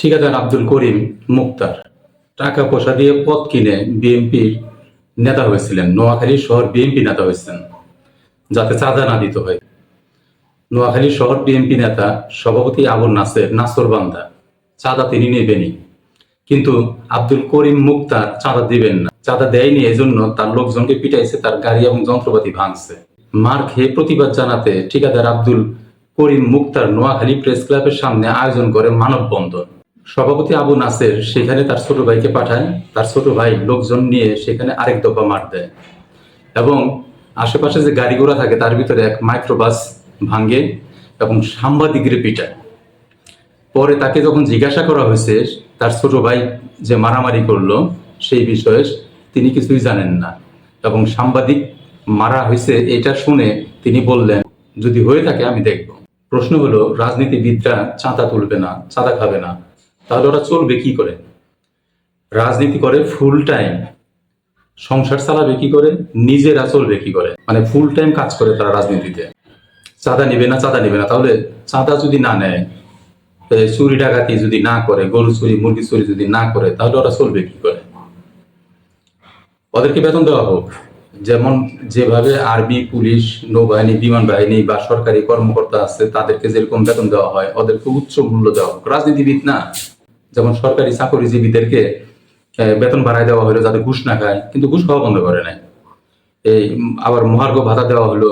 ঠিকাদার আব্দুল করিম মুক্তার। টাকা পয়সা দিয়ে পদ কিনে বিএনপির নেতা হয়েছিলেন। নোয়াখালী শহর বিএনপি নেতা হয়েছেন, যাতে চাঁদা না দিতে হয়। নোয়াখালী শহর বিএনপি নেতা সভাপতি আবুল নাসের নাসর বান্দা, চাঁদা তিনি নেবেনই। কিন্তু আব্দুল করিম মুক্তার চাঁদা দিবেন না। চাঁদা দেয়নি, এজন্য তার লোকজনকে পিটাইছে, তার গাড়ি এবং যন্ত্রপাতি ভাঙছে। মার খেয়ে প্রতিবাদ জানাতে ঠিকাদার আব্দুল করিম মুক্তার নোয়াখালী প্রেস ক্লাবের সামনে আয়োজন করে মানববন্ধন। সভাপতি আবু নাসের সেখানে তার ছোট ভাইকে পাঠায় তার ছোট ভাই লোকজন নিয়ে সেখানে আরেক দফা মার দেয় এবং আশেপাশে যে গাড়ি ঘোড়া থাকে তার ভিতরে এক মাইক্রোবাস ভাঙে এবং সাংবাদিকরে পিটায়। পরে তাকে যখন জিজ্ঞাসা করা হয়েছে, তার ছোট ভাই যে মারামারি করল সেই বিষয়ে তিনি কিছুই জানেন না এবং সাংবাদিক মারা হয়েছে এটা শুনে তিনি বললেন, যদি হয়ে থাকে আমি দেখব। প্রশ্ন হলো, রাজনীতিবিদরা চাঁদা তুলবে না, চাঁদা খাবে না। তাহলে ওরা চলবে কি করে? রাজনীতি করে ফুল টাইম সংসার চালাবে কি করে? নিজেরা চলবে কি করে? মানে ফুল টাইম কাজ করে তারা রাজনীতিতে। চাঁদা নিবে না, চাঁদা নিবে না। তাহলে চাঁদা যদি না নেয় চুরি ডাকাতি যদি না করে, গরু চুরি, মুরগি চুরি যদি না করে, তাহলে ওরা চলবে কি করে? ওদেরকে বেতন দেওয়া হোক। যেমন যেভাবে আর্মি, পুলিশ, নৌবাহিনী, বিমান বাহিনী বা সরকারি কর্মকর্তা আছে, তাদেরকে যেরকম বেতন দেওয়া হয়, ওদেরকে উচ্চ মূল্য দেওয়া হোক। রাজনীতিবিদ না। যেমন সরকারি চাকরিজীবীদেরকে বেতন বাড়ায় দেওয়া হলো যাতে ঘুষ না খায়, কিন্তু ঘুষ খাওয়া বন্ধ করে নাই। এই আবার মহার্ঘ ভাতা দেওয়া হলো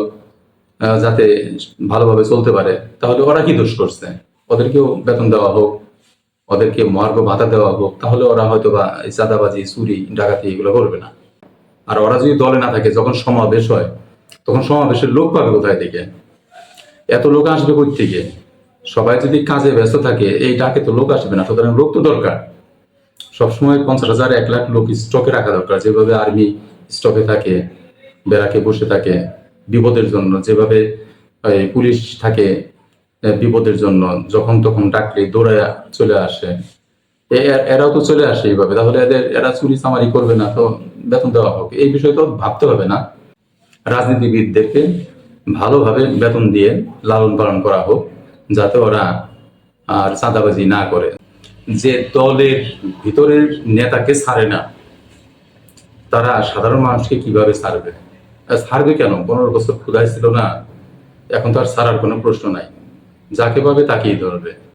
যাতে ভালোভাবে চলতে পারে। তাহলে ওরা কি দোষ করছে? ওদেরকেও বেতন দেওয়া হোক, ওদেরকে মহার্ঘ ভাতা দেওয়া হোক, তাহলে ওরা হয়তো বা এই চাঁদাবাজি, চুরি, ডাকাতি এগুলো করবে না। আর ওরা যদি দলে না থাকে, যখন সমাবেশ হয়, তখন সমাবেশের লোক পাবে কোথায় থেকে? এত লোক আসবে কই থেকে? সবাই যদি কাজে ব্যস্ত থাকে, এই ডাকে তো লোক আসবে না, সুতরাং লোক তো দরকার। সবসময় পঞ্চাশ হাজার, এক লাখ লোক স্টকে রাখা দরকার। যেভাবে আর্মি স্টকে থাকে বেড়াকে বসে থাকে বিপদের জন্য, যেভাবে পুলিশ থাকে বিপদের জন্য, যখন তখন ডাকলে দৌড়ায় চলে আসে। এরাও তো চলে আসে এইভাবে, তাহলে এদের, এরা চুরি চামারি করবে না, তো বেতন দেওয়া হোক এই বিষয়ে তো ভাবতে হবে না। রাজনীতিবিদদেরকে ভালোভাবে বেতন দিয়ে লালন পালন করা হোক। যাতে ওরা আর চাঁদাবাজি না করে। যে দলের ভিতরের নেতাকে ছাড়ে না, তারা সাধারণ মানুষকে কীভাবে ছাড়বে? ছাড়বে কেন? পনেরো বছর ক্ষুদায় ছিল না, এখন তো আর ছাড়ার কোনো প্রশ্ন নাই। যাকে পাবে তাকেই ধরবে।